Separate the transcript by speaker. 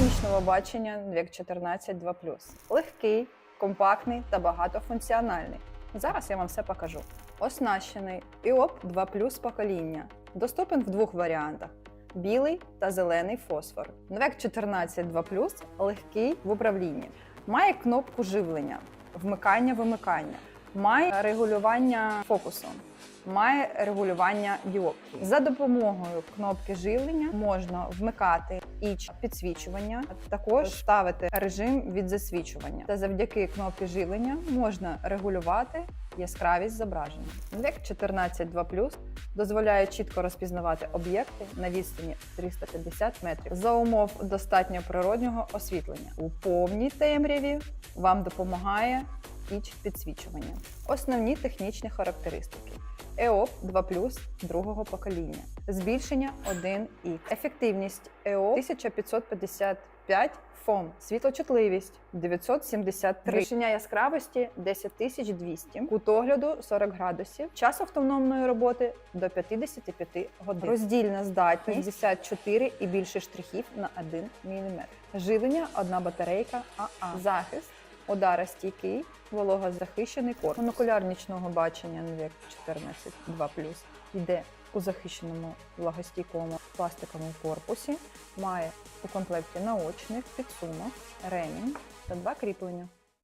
Speaker 1: Технічного бачення NVEC 14 2 Легкий, компактний та багатофункціональний. Зараз я вам все покажу. Оснащений IOP 2 покоління. Доступен в двох варіантах: білий та зелений фосфор. NVEC 14 2 легкий в управлінні. Має кнопку живлення, вмикання-вимикання, має регулювання фокусу, має регулювання діоптрії. За допомогою кнопки живлення можна вмикати і підсвічування, також ставити режим від засвічування. Та завдяки кнопці живлення можна регулювати яскравість зображення. NVEC 14 2 дозволяє чітко розпізнавати об'єкти на відстані 350 метрів за умов достатньо природнього освітлення. У повній темряві вам допомагає піч підсвічування. Основні технічні характеристики. EOP 2 другого покоління. Збільшення 1 х Ефективність EOP 1555 ФОМ. Світлочутливість 973. Рішення яскравості 10200. Кут огляду 40 градусів. Час автономної роботи до 55 годин. Роздільна здатність 64 і більше штрихів на 1 мм. Живлення одна батарейка АА. Захист ударостійкий, вологозахищений корпус. Монокуляр нічного бачення NVEC 14 2 йде у захищеному влагостійкому пластиковому корпусі, має у комплекті наочник, підсумок, ремінь та два кріплення.